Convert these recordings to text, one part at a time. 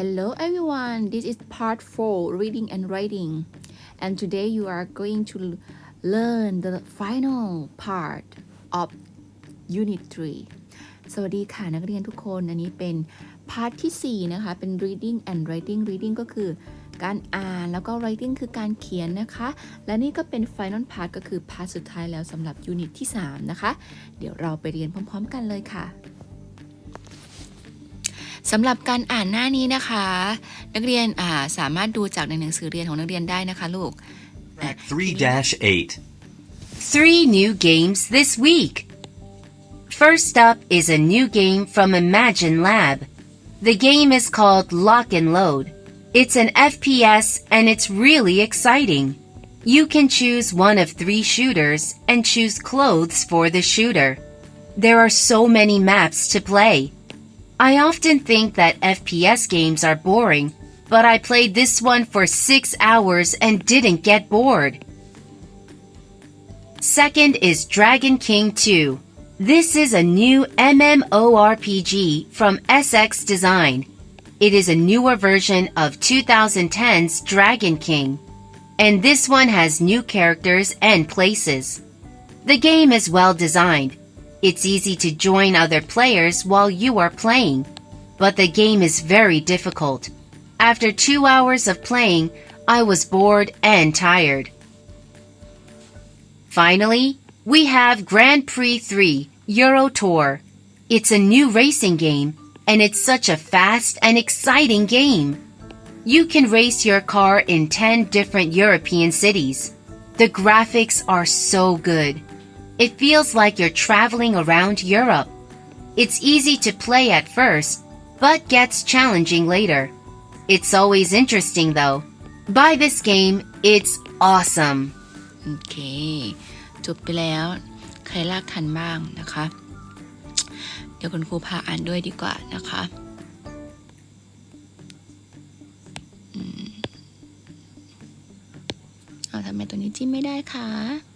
Hello everyone, this is part 4 reading and writing. And today you are going to learn the final part of unit 3 สวัสดีค่ะนักเรียนทุกคนอันนี้เป็นพาร์ทที่ 4 นะคะ เป็น reading and writing reading ก็คือการอ่านแล้วก็ writing คือการเขียนนะคะ และนี่ก็เป็น final part ก็คือพาร์ทสุดท้ายแล้วสำหรับ unit ที่ 3 นะคะ เดี๋ยวเราไปเรียนพร้อม ๆ กันเลยค่ะ สำหรับการอ่านหน้านี้นะคะ นักเรียนอ่าสามารถดูจากในหนังสือเรียนของนักเรียนได้นะคะลูก Track 3 8. Three new games this week. First up is a new game from Imagine Lab. The game is called Lock and Load. It's an FPS and it's really exciting. You can choose one of three shooters and choose clothes for the shooter. There are so many maps to play. I often think that FPS games are boring, but I played this one for six hours and didn't get bored. Second is Dragon King 2. This is a new MMORPG from SX Design. It is a newer version of 2010's Dragon King. And this one has new characters and places. The game is well designed. It's easy to join other players while you are playing. But the game is very difficult. After two hours of playing, I was bored and tired. Finally, we have Grand Prix 3 Euro Tour. It's a new racing game, and it's such a fast and exciting game. You can race your car in 10 different European cities. The graphics are so good. It feels like you're traveling around Europe. It's easy to play at first, but gets challenging later. It's always interesting though. Buy this game, it's awesome. โอเค จบไปแล้ว ใครลากทันบ้างนะคะ เดี๋ยวคุณครูพาอ่านด้วยดีกว่านะคะเอาทำไมตัวนี้จิ้มไม่ได้คะ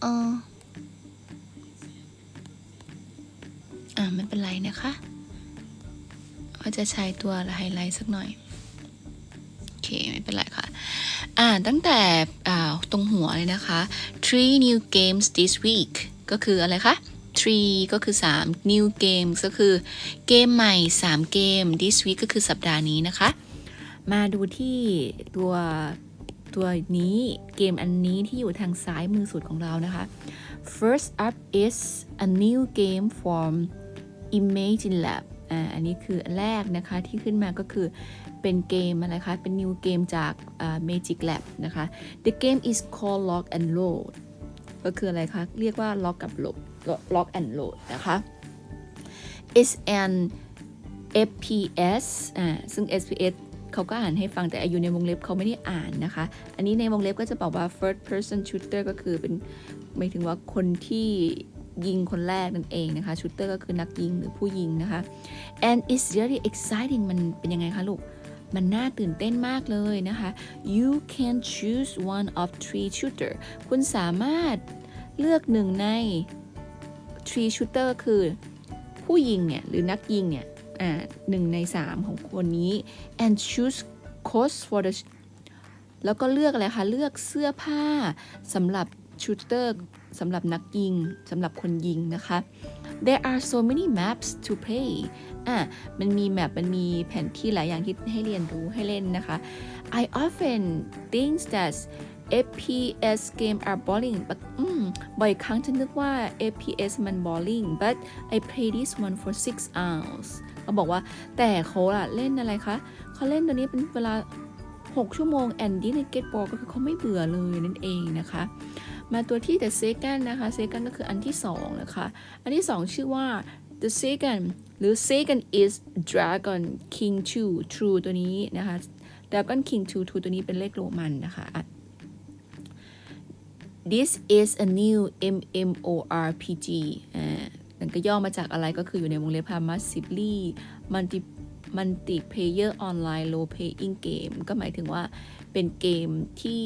เอออ่าไม่เป็นไรนะคะก็จะใช้ตัวไฮไลท์สักหน่อย โอเค ไม่เป็นไรค่ะ อ่าตั้งแต่อ่าตรงหัวเลยนะคะ three new games this week ก็คืออะไรคะ three ก็คือ 3 new games ก็คือเกมใหม่ 3 เกม this week ก็คือสัปดาห์นี้นะคะ มาดูที่ตัว ตัวนี้เกมอันนี้ที่อยู่ทางซ้ายมือสุดของเรานะคะ first up is a new game from Imagine Lab อ่าอันนี้คืออันแรกนะคะที่ขึ้นมาก็คือเป็นเกมอะไรคะ เป็น new game จาก Magic Lab นะคะ the game is called Lock and Load ก็คืออะไรคะ เรียกว่า Lock กับ Load Lock and Load นะคะ is an FPS อ่าซึ่ง FPS เขาก็อ่านให้ฟังแต่อยู่ในวงเล็บเขาไม่ได้อ่านนะคะ อันนี้ในวงเล็บก็จะบอกว่า first person shooter ก็คือเป็นหมายถึงว่าคนที่ยิงคนแรกนั่นเองนะคะ shooter ก็คือนักยิงหรือผู้ยิงนะคะ and it's really exciting มันเป็นยังไงคะลูก มันน่าตื่นเต้นมากเลยนะคะ you can choose one of three shooter คุณสามารถเลือกหนึ่งใน three shooter คือผู้ยิงเนี่ย หรือนักยิงเนี่ย หนึ่งในสามของคนนี้ and choose clothes for the แล้วก็เลือกอะไรคะเลือกเสื้อผ้าสำหรับชูเตอร์สำหรับนักยิงสำหรับคนยิงนะคะ there are so many maps to play อะมันมีแมปมันมีแผนที่หลายอย่างที่ให้เรียนรู้ให้เล่นนะคะ I often think that FPS game are boring but บ่อยครั้งฉันนึกว่า FPS มัน boring but I play this one for six hours เขาบอกว่าแต่เขาอะเล่นอะไรคะเขาเล่นตัวนี้เป็นเวลา 6 ชั่วโมง and didn't get bored ก็คือเขาไม่เบื่อเลยนั่นเองนะคะ มาตัวที่ the second นะคะ second ก็คืออันที่ 2 นะคะ อันที่ 2 ชื่อว่า the second หรือ second is dragon king 2 true ตัวนี้นะคะ dragon king 2 2ตัวนี้เป็นเลขโรมันนะคะ This is a new MMORPG อ่ามันก็ย่อมาจากอะไรก็คืออยู่ในวงเล็บค่ะ Massively Multi Multiplayer Online Role Playing Game ก็หมายถึงว่าเป็นเกมที่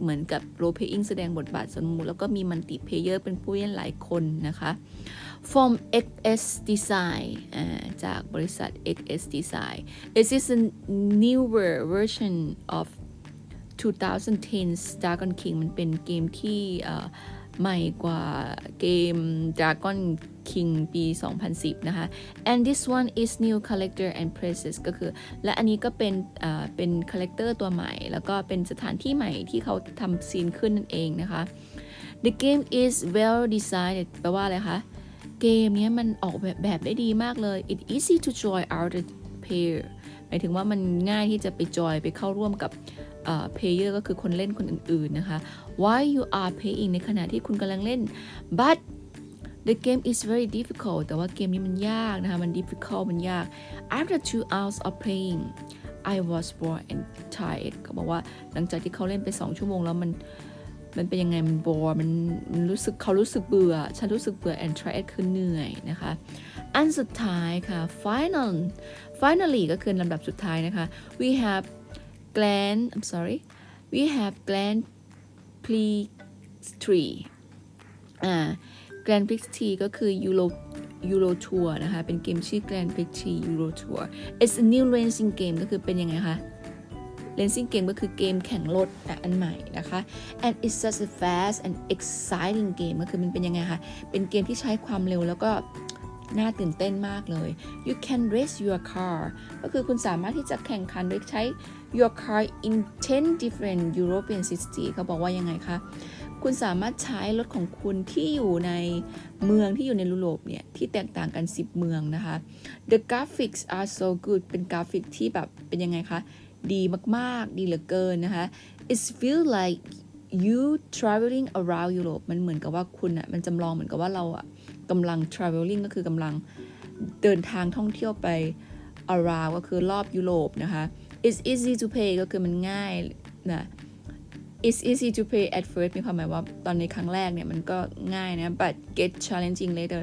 เหมือนกับ Role Playing แสดงบทบาทสมมุติแล้วก็มี Multiplayer เป็นผู้เล่นหลายคนนะคะ from XS Design จากบริษัท XS Design It is a newer version of 2010 Dragon King มันเป็นเกมที่ใหม่กว่าเกม Dragon King ปี 2010 นะคะ and this one is new character and places ก็คือ และอันนี้ก็เป็นเป็นคาแรคเตอร์ตัวใหม่ แล้วก็เป็นสถานที่ใหม่ที่เขาทำซีนขึ้นนั่นเองนะคะ The game is well designed แปลว่าอะไรคะ เกมเนี้ยมันออกแบบแบบได้ดีมากเลย it easy to join other player หมายถึงว่ามันง่ายที่จะไปจอยไปเข้าร่วมกับ player ก็คือคนเล่นคนอื่นๆนะคะ while you are playing ในขณะที่คุณกำลังเล่น but the game is very difficult แต่ว่าเกมนี้มันยากนะคะ มัน difficult มันยาก after two hours of playing I was bored and tired เขาบอกว่าหลังจากที่เขาเล่นไป 2 ชั่วโมงแล้วมันมันเป็นยังไง มันบอร์มันมันรู้สึกเขารู้สึกเบื่อ ฉันรู้สึกเบื่อ and tired คือเหนื่อยนะคะ อันสุดท้ายค่ะ final finally ก็คือลำดับสุดท้ายนะคะ we have gland I'm sorry we have gland please tree อ่า Grand Prix T ก็คือ Euro Euro Tour นะคะ เป็นเกมชื่อ Grand Prix T Euro Tour it's a new racing game ก็คือเป็นยังไงคะ racing game ก็คือเกมแข่งรถแต่อันใหม่นะคะ and it's such a fast and exciting game ก็คือมันเป็นยังไงคะ เป็นเกมที่ใช้ความเร็วแล้วก็น่าตื่นเต้นมากเลย you can race your car ก็คือคุณสามารถที่จะแข่งขันโดยใช้ your car in 10 different European cities เขาบอกว่ายังไงคะ คุณสามารถใช้รถของคุณที่อยู่ในเมืองที่อยู่ในยุโรปเนี่ย ที่แตกต่างกัน 10 เมืองนะคะ the graphics are so good เป็นกราฟิกที่แบบเป็นยังไงคะ ดีมาก ๆ ดีเหลือเกินนะคะ it feel like you traveling around Europe มันเหมือนกับว่าคุณอะมันจำลองเหมือนกับว่าเราอะกำลัง traveling ก็คือกำลังเดินทางท่องเที่ยวไป around ก็คือรอบยุโรปนะคะ it's easy to pay ก็คือมันง่ายนะ it's easy to pay at first มีความหมายว่าตอนในครั้งแรกเนี่ยมันก็ง่ายนะ but get challenging later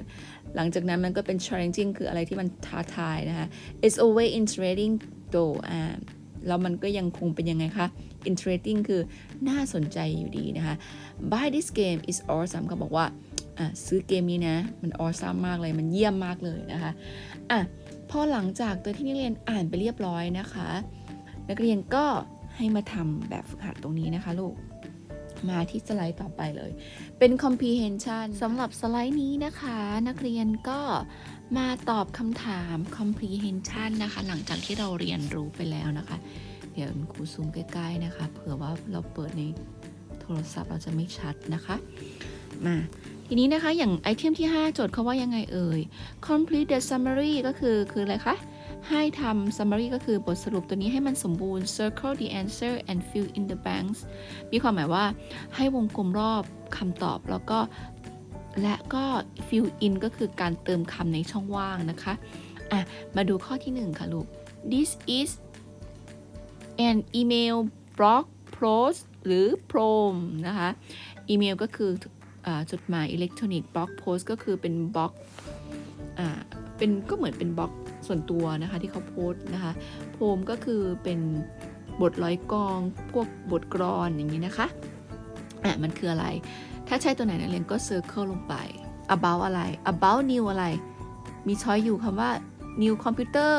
หลังจากนั้นมันก็เป็น challenging คืออะไรที่มันท้าทายนะคะ it's always interesting though อ่าแล้วมันก็ยังคงเป็นยังไงคะ interesting คือน่าสนใจอยู่ดีนะคะ buy this game is awesome เขาบอกว่าซื้อเกมนี้นะ มัน awesome มากเลย มันเยี่ยมมากเลยนะคะอะพอหลังจากตัวที่นักเรียนอ่านไปเรียบร้อยนะคะ นักเรียนก็ให้มาทำแบบฝึกหัดตรงนี้นะคะลูก มาที่สไลด์ต่อไปเลย เป็น comprehension สำหรับสไลด์นี้นะคะ นักเรียนก็มาตอบคำถาม comprehension นะคะ หลังจากที่เราเรียนรู้ไปแล้วนะคะ เดี๋ยวครูซูมใกล้ๆนะคะ เผื่อว่าเราเปิดในโทรศัพท์เราจะไม่ชัดนะคะ มาทีนี้นะคะ อย่างไอเทมที่ 5 โจทย์เขาว่ายังไงเอ่ย complete the summary ก็คือ คืออะไรคะ ให้ทำ summary ก็คือบทสรุปตัวนี้ให้มันสมบูรณ์ circle the answer and fill in the blanks มีความหมายว่าให้วงกลมรอบคำตอบแล้วก็และก็ fill in ก็คือการเติมคำในช่องว่างนะคะ อะ มาดูข้อที่ 1 ค่ะลูก this is an email blog post หรือ prom นะคะอีเมลก็คืออจดหมายอิเล็กทรอนิกส์บล็อกโพสก็คือเป็นบล็อกเป็นก็เหมือนเป็นบล็อก ส่วนตัวนะคะที่เขาโพสต์นะคะ โพมก็คือเป็นบทร้อยกอง พวกบทกรอนอย่างนี้นะคะอะมันคืออะไร ถ้าใช่ตัวไหนนักเรียนก็ circle ลลงไป about อะไร about new อะไร มีช้อยอยู่คำว่า new computer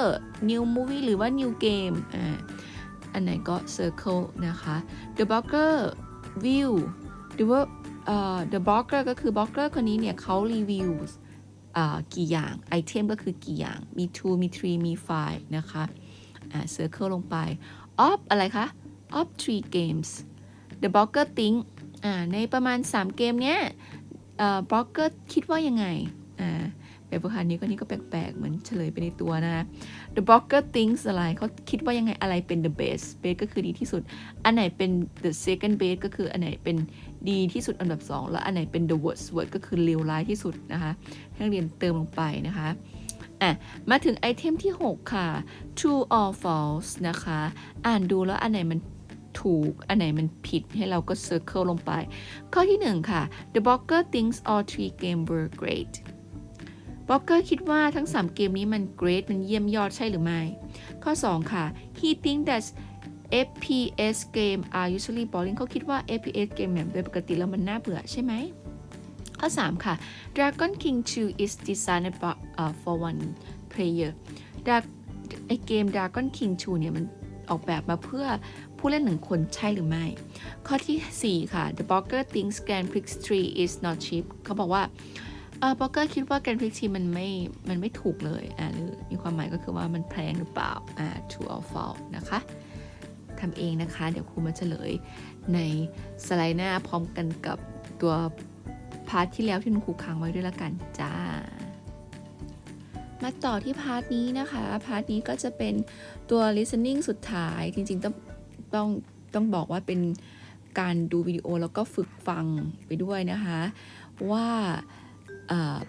new movie หรือว่า new game อ่าอันไหนก็ circle นะคะ the blogger view หรือว่า the blogger ก็คือ blogger คนนี้เนี่ยเขารีวิว กี่อย่างไอเทมก็คือกี่อย่างมี two มี three มี five นะคะอ่า circle ลงไป of อะไรคะ of three games the blogger think อ่าในประมาณ 3 เกมเนี้ยเอ่อ blogger คิดว่ายังไงอ่าแบบประคานนี้ก็นี่ก็แปลกๆ เหมือนเฉลยไปในตัวนะ the blogger thinks อะไรเขาคิดว่ายังไงอะไรเป็น the best best ก็คือดีที่สุด อันไหนเป็น the second best ก็คืออันไหนเป็น ดีที่สุดอันดับ 2 แล้วอันไหนเป็น the worst worst ก็คือเลวร้ายที่สุดนะคะให้นักเรียนเติมลงไปนะคะอะมาถึงไอเทมที่ 6 ค่ะ true or false นะคะ อ่านดูแล้วอันไหนมันถูก อันไหนมันผิดให้เราก็ circle ลงไป ข้อที่ 1 ค่ะ the blogger thinks all three games were great บล็อกเกอร์คิดว่าทั้ง 3 เกมนี้มัน great มันเยี่ยมยอดใช่หรือไม่ ข้อ 2 ค่ะ he think that FPS game are usually boring เขาคิดว่า FPS เกมเนี่ยโดยปกติแล้วมันน่าเบื่อใช่ไหม ข้อ 3 ค่ะ Dragon King 2 is designed for, uh, for one player ไอเกม Dragon King 2 เนี่ยมันออกแบบมาเพื่อผู้เล่นหนึ่งคนใช่หรือไม่ ข้อที่ 4 ค่ะ The blogger thinks Grand Prix 3 is not cheap เขาบอกว่าเออบล็อกเกอร์คิดว่า Grand Prix 3มันไม่ มันไม่ถูกเลย อ่าหรือมีความหมายก็คือว่ามันแพงหรือเปล่า อ่า true or false นะคะ ทำเองนะคะ เดี๋ยวครูมาเฉลยในสไลด์หน้าพร้อมกันกับตัวพาร์ทที่แล้วที่คุณครูค้างไว้ด้วยละกันจ้า มาต่อที่พาร์ทนี้นะคะ พาร์ทนี้ก็จะเป็นตัว listening สุดท้ายจริงๆต้องต้องต้องบอกว่าเป็นการดูวิดีโอแล้วก็ฝึกฟังไปด้วยนะคะ ว่า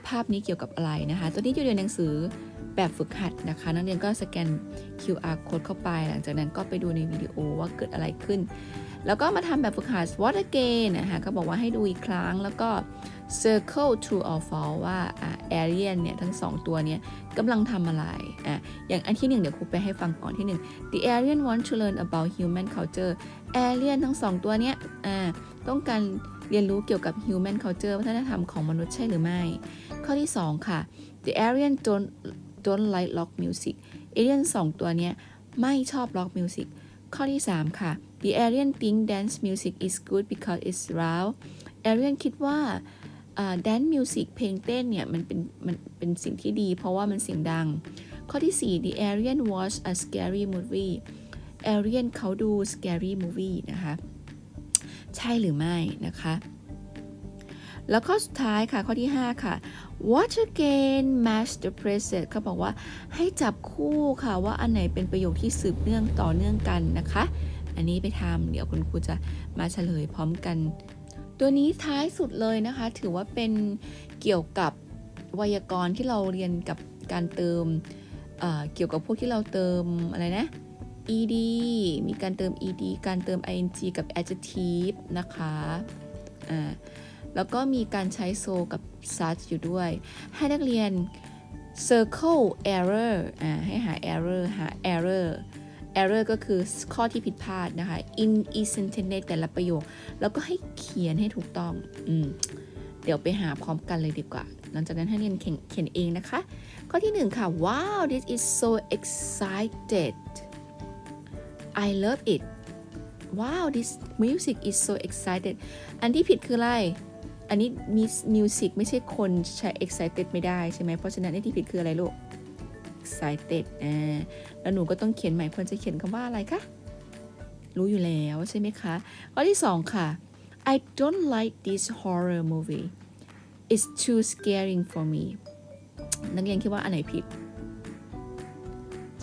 ภาพนี้เกี่ยวกับอะไรนะคะ ตัวนี้อยู่ในหนังสือ แบบฝึกหัดนะคะ นักเรียนก็สแกน QR code เข้าไป หลังจากนั้นก็ไปดูในวิดีโอว่าเกิดอะไรขึ้น แล้วก็มาทำแบบฝึกหัด what again นะคะก็บอกว่าให้ดูอีกครั้งแล้วก็ circle true or false ว่าอ่า alien เนี่ย ทั้งสองตัวเนี่ยกำลังทำอะไรอะอย่างอันที่หนึ่งเดี๋ยวครูไปให้ฟังก่อนที่หนึ่ง the alien want to learn about human culture alien ทั้งสองตัวเนี้ยอ่าต้องการเรียนรู้เกี่ยวกับ human culture วัฒนธรรมของมนุษย์ใช่หรือไม่ ข้อที่ 2 ค่ะ the alien don't don't like rock music alien สองตัวเนี้ยไม่ชอบ rock music ข้อที่ 3 ค่ะ the alien think dance music is good because it's loud alien คิดว่าแดนมิวสิกเพลงเต้นเนี่ยมันเป็นมันเป็นสิ่งที่ดี เพราะว่ามันเสียงดัง ข้อที่ 4 The Aryan watch a scary movie Aryan เขาดู scary movie นะคะ ใช่หรือไม่นะคะแล้วข้อสุดท้ายค่ะ ข้อที่ 5 ค่ะ Watch again match the present เขาบอกว่าให้จับคู่ค่ะว่าอันไหนเป็นประโยคที่สืบเนื่องต่อเนื่องกันนะคะ อันนี้ไปทำเดี๋ยวคุณครูจะมาเฉลยพร้อมกัน ตัวนี้ท้ายสุดเลยนะคะ ถือว่าเป็นเกี่ยวกับไวยากรณ์ที่เราเรียนกับการเติมเเกี่ยวกับพวกที่เราเติมอะไรนะ ed มีการเติม ed การเติม ing กับ adjective นะคะ อ่า แล้วก็มีการใช้ so กับ such อยู่ด้วย ให้นักเรียน circle error อ่าให้หา error หา error error ก็คือข้อที่ผิดพลาดนะคะ in e sentence แต่ละประโยค แล้วก็ให้เขียนให้ถูกต้องอืมเดี๋ยวไปหาพร้อมกันเลยดีกว่า หลังจากนั้นให้เรียนเขียนเขียนเองนะคะ ข้อที่หนึ่งค่ะ wow this is so excited I love it wow this music is so excited อันที่ผิดคืออะไร อันนี้มี music ไม่ใช่คนใช้ excited ไม่ได้ใช่ไหมเพราะฉะนั้นอันที่ผิดคืออะไรลูก excited อ่าแล้วหนูก็ต้องเขียนใหม่ควรจะเขียนคำว่าอะไรคะรู้อยู่แล้วใช่ไหมคะข้อที่สองค่ะ I don't like this horror movie it's too scaring for me นักเรียนคิดว่าอันไหนผิด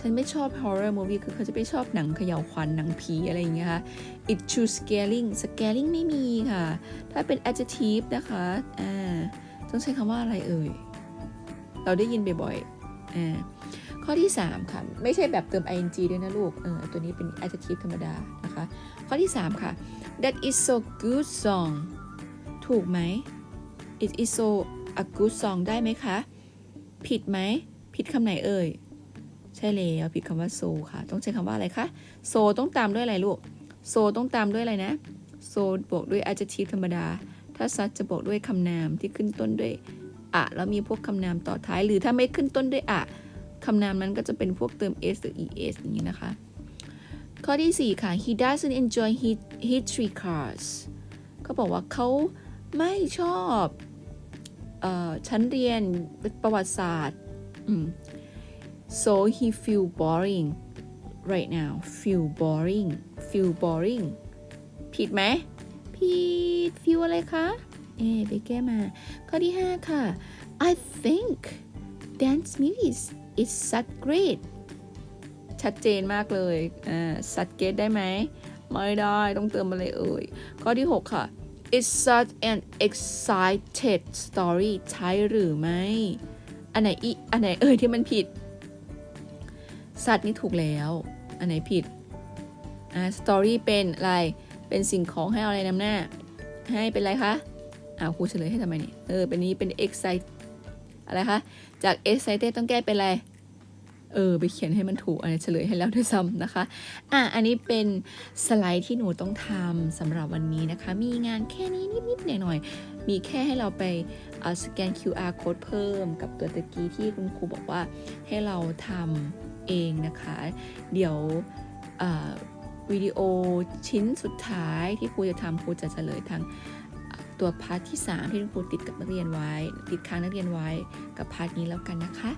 ฉันไม่ชอบ horror movie คือเขาจะไม่ชอบหนังเขย่าวขวัญหนังผีอะไรอย่างเงี้ยค่ะ it too scaring scaring ไม่มีค่ะ ถ้าเป็น adjective นะคะอ่าต้องใช้คำว่าอะไรเอ่ย เราได้ยินบ่อยๆอ่าข้อที่ 3 ค่ะ ไม่ใช่แบบเติม ing ด้วยนะลูกเออตัวนี้เป็น adjective ธรรมดานะคะ ข้อที่ 3 ค่ะ that is so good song ถูกไหม it is so a good song ได้ไหมคะ ผิดไหม ผิดคำไหนเอ่ย ใช่แล้วผิดคำว่า so ค่ะ ต้องใช้คำว่าอะไรคะ so ต้องตามด้วยอะไรลูก so ต้องตามด้วยอะไรนะ so บวกด้วย adjective ธรรมดา ถ้า such จะบวกด้วยคำนามที่ขึ้นต้นด้วยอะแล้วมีพวกคำนามต่อท้าย หรือถ้าไม่ขึ้นต้นด้วยอะคำนามนั้นก็จะเป็นพวกเติม s หรือ es อย่างนี้นะคะ ข้อที่ 4 ค่ะ he doesn't enjoy his history class เขาบอกว่าเขาไม่ชอบออชั้นเรียนประวัติศาสตร์อืม so he feel boring right now feel boring feel boring ผิดไหม ผิด feel อะไรคะ เอ๊ไปแก้มา ข้อที่ 5 ค่ะ I think dance music is such great ชัดเจนมากเลย อ่าสัตเกตได้ไหม ไม่ได้ ต้องเติมอะไรเอ่ย ข้อที่ 6 ค่ะ it's such an excited story ใช่หรือไม่ อันไหนอี อันไหนเอ่ยที่มันผิด สัตว์นี่ถูกแล้ว อันไหนผิด อ่า story เป็นอะไร เป็นสิ่งของให้เอาอะไรนำหน้า ให้เป็นอะไรคะอ่าวครูเฉลยให้ทำไมนี่เออ เป็นนี้เป็น excite อะไรคะ จาก excited ต้องแก้เป็นอะไร เออ ไปเขียนให้มันถูก อันนี้เฉลยให้แล้วด้วยซ้ำนะคะ อะ อันนี้เป็นสไลด์ที่หนูต้องทำสำหรับวันนี้นะคะ มีงานแค่นี้นิดๆหน่อยๆ มีแค่ให้เราไปสแกน QR code เพิ่มกับตัวตะกี้ที่คุณครูบอกว่าให้เราทำ เองนะคะ เดี๋ยววิดีโอชิ้นสุดท้ายที่ครูจะทำครูจะเฉลยทั้งตัวพาร์ทที่ 3 ที่คุณครูติดกับนักเรียนไว้ ติดค้างนักเรียนไว้กับพาร์ทนี้แล้วกันนะคะ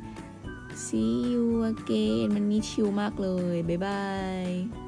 see you again มันนี้ชิลมากเลย บ๊ายบาย